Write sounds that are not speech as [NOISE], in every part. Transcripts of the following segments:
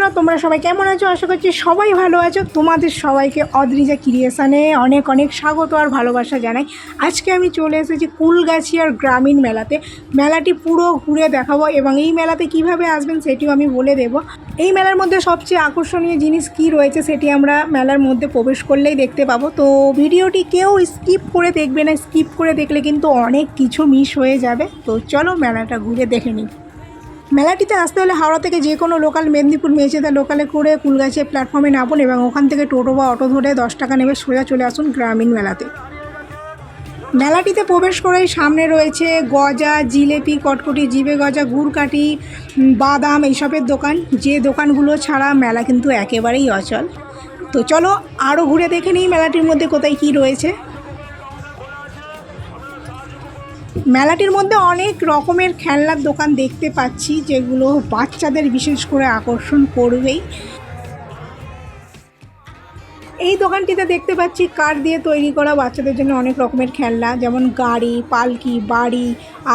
বন্ধুরা, তোমরা সবাই কেমন আছো? আশা করছি সবাই ভালো আছো। তোমাদের সবাইকে অদ্রিজা ক্রিয়েশানে অনেক অনেক স্বাগত আর ভালোবাসা জানাই। আজকে আমি চলে এসেছি কুলগাছিয়ার গ্রামীণ মেলাতে। মেলাটি পুরো ঘুরে দেখাবো এবং এই মেলাতে কীভাবে আসবেন সেটিও আমি বলে দেব। এই মেলার মধ্যে সবচেয়ে আকর্ষণীয় জিনিস কি রয়েছে সেটি আমরা মেলার মধ্যে প্রবেশ করলেই দেখতে পাবো। তো ভিডিওটি কেউ স্কিপ করে দেখবে না। স্কিপ করে দেখলে কিন্তু অনেক কিছু মিস হয়ে যাবে। তো চলো মেলাটা ঘুরে দেখে নিই। মেলাটিতে আসতে হলে হাওড়া থেকে যে কোনো লোকাল মেদিনীপুর মেচেদা লোকালে করে কুলগাছিয়া প্ল্যাটফর্মে নামুন এবং ওখান থেকে টোটো বা অটো ধরে দশ টাকা নেবে সোজা চলে আসুন গ্রামীণ মেলাতে। মেলাটিতে প্রবেশ করেই সামনে রয়েছে গজা, জিলেপি, কটকটি, জিবে গজা গুড়কাঠি বাদাম এইসবের দোকান। যে দোকানগুলো ছাড়া মেলা কিন্তু একেবারেই অচল। তো চলো আরও ঘুরে দেখে নিই মেলাটির মধ্যে কোথায় কী রয়েছে। মেলাটির মধ্যে অনেক রকমের খেলনার দোকান দেখতে পাচ্ছি, যেগুলো বাচ্চাদের বিশেষ করে আকর্ষণ করবেই। এই দোকানটিতে দেখতে পাচ্ছি কাঠ দিয়ে তৈরি করা বাচ্চাদের জন্য অনেক রকমের খেলনা, যেমন গাড়ি, পালকি, বাড়ি,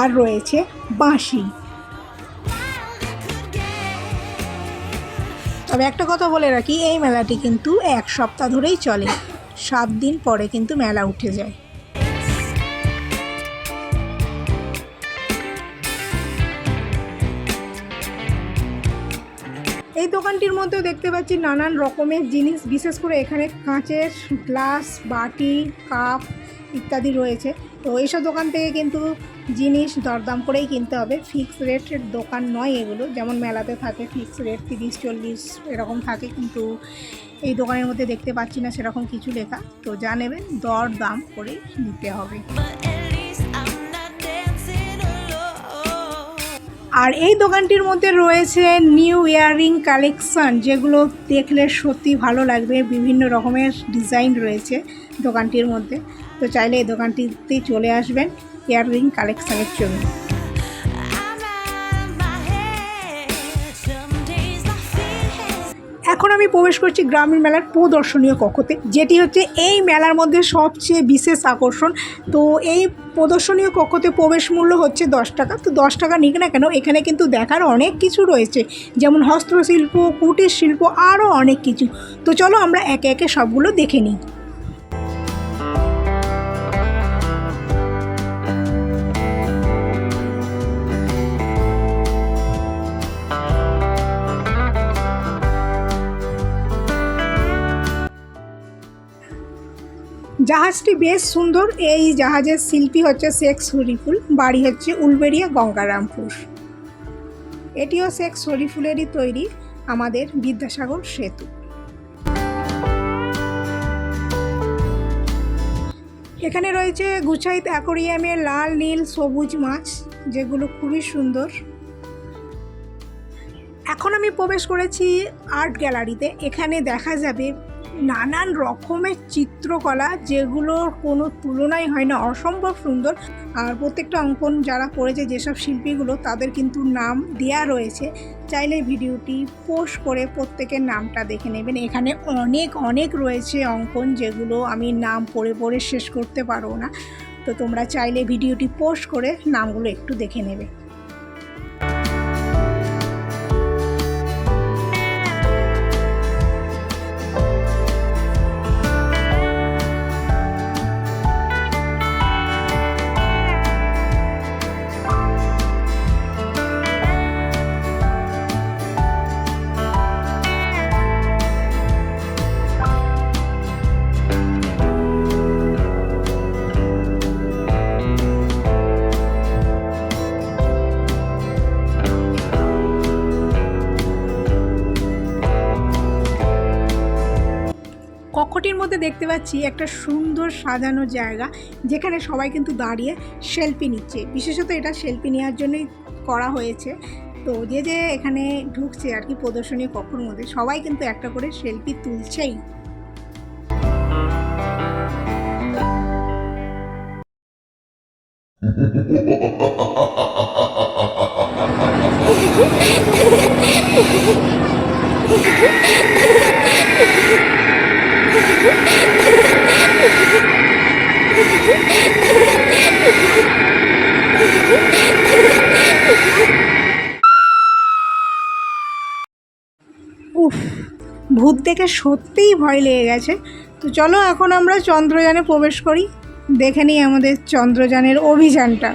আর রয়েছে বাঁশি। তবে একটা কথা বলে রাখি, এই মেলাটি কিন্তু এক সপ্তাহ ধরেই চলে। সাত দিন পরে কিন্তু মেলা উঠে যায়। এই দোকানটির মধ্যেও দেখতে পাচ্ছি নানান রকমের জিনিস, বিশেষ করে এখানে কাঁচের গ্লাস, বাটি, কাপ ইত্যাদি রয়েছে। তো এইসব দোকান থেকে কিন্তু জিনিস দরদাম করেই কিনতে হবে। ফিক্স রেটের দোকান নয় এগুলো। যেমন মেলাতে থাকে ফিক্স রেট তিরিশ, চল্লিশ এরকম থাকে, কিন্তু এই দোকানের মধ্যে দেখতে পাচ্ছি না সেরকম কিছু লেখা। তো যা নেবেন দর করে নিতে হবে। আর এই দোকানটির মধ্যে রয়েছে নিউ ইয়ারিং কালেকশন, যেগুলো দেখলে সত্যি ভালো লাগবে। বিভিন্ন রকমের ডিজাইন রয়েছে দোকানটির মধ্যে। তো চাইলে এই দোকানটিতে চলে আসবেন ইয়াররিং কালেকশানের জন্য। প্রবেশ করছি গ্রামীণ মেলার প্রদর্শনীয় কক্ষতে, যেটি হচ্ছে এই মেলার মধ্যে সবচেয়ে বিশেষ আকর্ষণ। তো এই প্রদর্শনীয় কক্ষতে প্রবেশ মূল্য হচ্ছে দশ টাকা। তো দশ টাকা নিক না কেন, এখানে কিন্তু দেখার অনেক কিছু রয়েছে। যেমন হস্তশিল্প, কুটির শিল্প, আরও অনেক কিছু। তো চলো আমরা একে একে সবগুলো দেখে নিই। জাহাজটি বেশ সুন্দর। এই জাহাজের শিল্পী হচ্ছে শেখ শরীফুল, বাড়ি হচ্ছে উলবেড়িয়া গঙ্গারামপুর। এটিও শেখ শরীফুলেরই তৈরি আমাদের বিদ্যাসাগর সেতু। এখানে রয়েছে গুছাইত অ্যাকোরিয়ামে লাল, নীল, সবুজ মাছ, যেগুলো খুবই সুন্দর। এখন আমি প্রবেশ করেছি আর্ট গ্যালারিতে। এখানে দেখা যাবে নানান রকমের চিত্রকলা যেগুলোর কোনো তুলনাই হয় না, অসম্ভব সুন্দর। আর প্রত্যেকটা অঙ্কন যারা করেছে, যেসব শিল্পীগুলো, তাদের কিন্তু নাম দেয়া রয়েছে। চাইলে ভিডিওটি পোস্ট করে প্রত্যেকের নামটা দেখে নেবেন। এখানে অনেক অনেক রয়েছে অঙ্কন যেগুলো আমি নাম পড়ে পড়ে শেষ করতে পারব না। তো তোমরা চাইলে ভিডিওটি পোস্ট করে নামগুলো একটু দেখে নেবে। দেখতে পাচ্ছি একটা সুন্দর সাজানো জায়গা, যেখানে সবাই কিন্তু দাঁড়িয়ে সেলফি নিচ্ছে। বিশেষত এটা সেলফি নেওয়ার জন্যই করা হয়েছে। তো যে যে এখানে ঢুকছে আর কি প্রদর্শনী কক্ষর মধ্যে, সবাই কিন্তু একটা করে সেলফি তুলছেই। [LAUGHS] উফ, ভূত দেখে সত্যিই ভয় লেগে গেছে। তো চলো এখন আমরা চন্দ্রযানে প্রবেশ করি। দেখে নিই আমাদের চন্দ্রযানের অভিযানটা।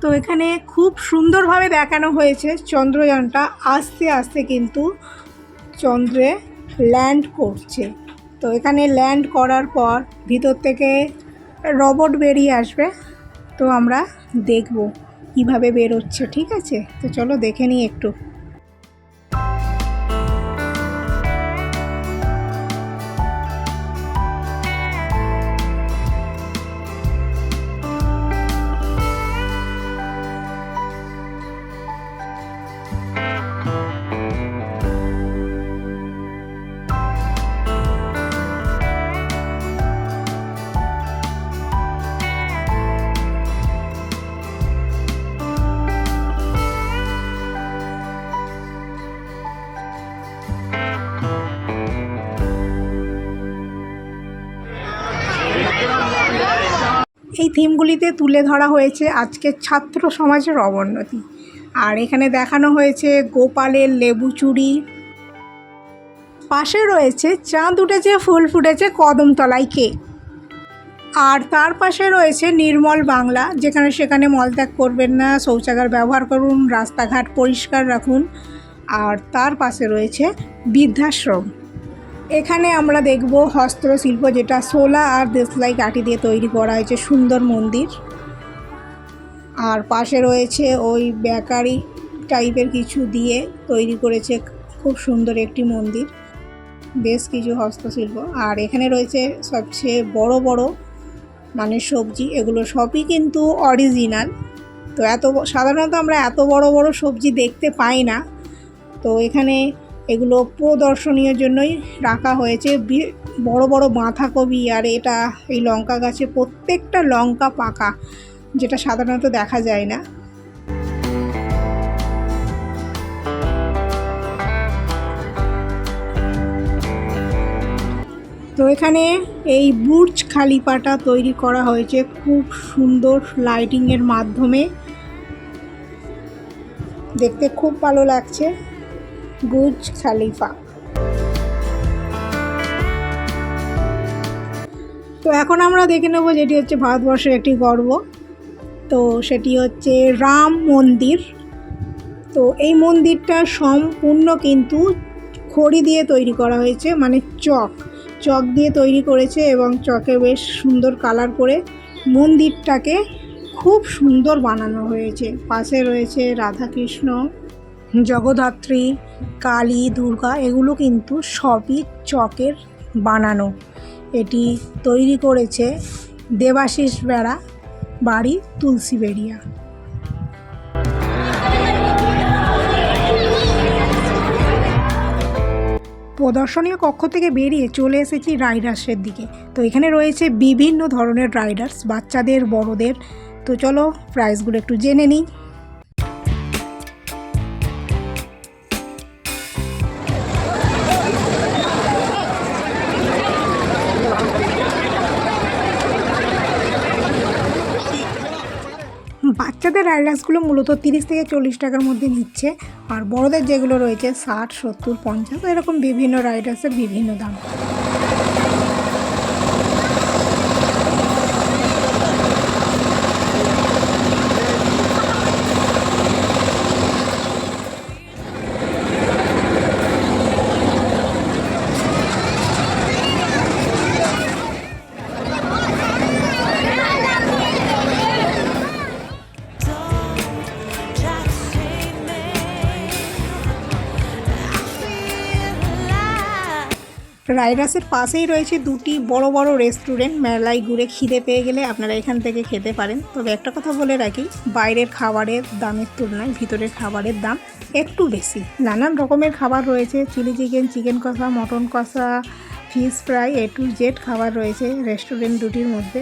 তো এখানে খুব সুন্দরভাবে দেখানো হয়েছে চন্দ্রযানটা। আস্তে আস্তে কিন্তু চন্দ্রে ল্যান্ড করছে। তো এখানে ল্যান্ড করার পর ভিতর থেকে রবট বেরিয়ে আসবে। তো আমরা দেখব কীভাবে বেরোচ্ছে, ঠিক আছে? তো চলো দেখে নিই একটু। এই থিমগুলিতে তুলে ধরা হয়েছে আজকের ছাত্র সমাজের অবনতি। আর এখানে দেখানো হয়েছে গোপালের লেবু চুরি। পাশে রয়েছে চাঁদ উঠেছে, ফুল ফুটেছে, কদমতলায় কে আর তার পাশে রয়েছে নির্মল বাংলা, যেখানে সেখানে মলত্যাগ করবেন না, শৌচাগার ব্যবহার করুন, রাস্তাঘাট পরিষ্কার রাখুন। আর তার পাশে রয়েছে বৃদ্ধাশ্রম। এখানে আমরা দেখব হস্তশিল্প, যেটা সোলা আর দেশলাই কাঠি দিয়ে তৈরি করা হয়েছে, সুন্দর মন্দির। আর পাশে রয়েছে ওই বেকারি টাইপের কিছু দিয়ে তৈরি করেছে খুব সুন্দর একটি মন্দির, বেশ কিছু হস্তশিল্প। আর এখানে রয়েছে সবচেয়ে বড় বড় মানে সবজি, এগুলো সবই কিন্তু অরিজিনাল তো এত সাধারণত আমরা এত বড় বড় সবজি দেখতে পাই না। তো এখানে এগুলো প্রদর্শনীয় জন্যই রাখা হয়েছে। বড় বড় বাঁধাকপি আর এটা এই লঙ্কা গাছে প্রত্যেকটা লঙ্কা পাকা, যেটা সাধারণত দেখা যায় না। তো এখানে এই বুর্জ খালিপাটা তৈরি করা হয়েছে খুব সুন্দর লাইটিংয়ের মাধ্যমে। দেখতে খুব ভালো লাগছে। বুর্জ খালিফা। তো এখন আমরা দেখে নেব যেটি হচ্ছে ভারতবর্ষের একটি গর্ব। তো সেটি হচ্ছে রাম মন্দির। তো এই মন্দিরটা সম্পূর্ণ কিন্তু খড়ি দিয়ে তৈরি করা হয়েছে মানে চক। চক দিয়ে তৈরি করেছে এবং চকে বেশ সুন্দর কালার করে মন্দিরটাকে খুব সুন্দর বানানো হয়েছে। পাশে রয়েছে রাধাকৃষ্ণ জগদ্ধাত্রী, কালী, দুর্গা এগুলো কিন্তু সবই চকের বানানো। এটি তৈরি করেছে দেবাশিস বেড়া, বাড়ি তুলসী বেড়িয়া প্রদর্শনীয় কক্ষ থেকে বেরিয়ে চলে এসেছি রাইডার্সের দিকে। তো এখানে রয়েছে বিভিন্ন ধরনের রাইডার্স, বাচ্চাদের, বড়দের। তো চলো প্রাইসগুলো একটু জেনে নিই। বাচ্চাদের রাইডার্সগুলো মূলত তিরিশ থেকে চল্লিশ টাকার মধ্যে নিচ্ছে। আর বড়দের যেগুলো রয়েছে, ষাট, সত্তর, পঞ্চাশ, এরকম বিভিন্ন রাইডার্সের বিভিন্ন দাম। রাইডার্সের পাশেই রয়েছে দুটি বড় বড় রেস্টুরেন্ট। মেলায় ঘুরে খিদে পেয়ে গেলে আপনারা এখান থেকে খেতে পারেন। তবে একটা কথা বলে রাখি, বাইরের খাবারের দামের তুলনায় ভিতরের খাবারের দাম একটু বেশি। নানান রকমের খাবার রয়েছে, চিলি চিকেন চিকেন কষা, মটন কষা, fish fry, A to Z খাবার রয়েছে রেস্টুরেন্ট দুটির মধ্যে।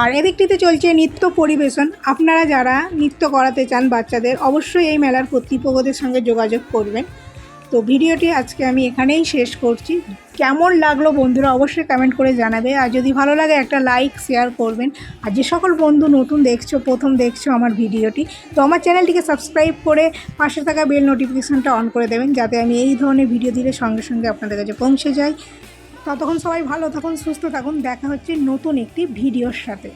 আর এদিকটিতে চলছে নৃত্য পরিবেশন। আপনারা যারা নৃত্য করাতে চান বাচ্চাদের, অবশ্যই এই মেলার কর্তৃপক্ষদের সঙ্গে যোগাযোগ করবেন। তো ভিডিওটি আজকে আমি এখানেই শেষ করছি। কেমন লাগল বন্ধুরা অবশ্যই কমেন্ট করে জানাবে। আর যদি ভালো লাগে একটা লাইক শেয়ার করবেন। আর যে সকল বন্ধু নতুন দেখছ, প্রথম দেখছ আমার ভিডিওটি, তো আমার চ্যানেলটিকে সাবস্ক্রাইব করে পাশে থাকা বেল নোটিফিকেশানটা অন করে দেবেন, যাতে আমি এই ধরনের ভিডিও দিলে সঙ্গে সঙ্গে আপনাদের কাছে পৌঁছে যাই। ততক্ষণ সবাই ভালো থাকুন সুস্থ থাকুন। দেখা হচ্ছে নতুন একটি ভিডিওর সাথে।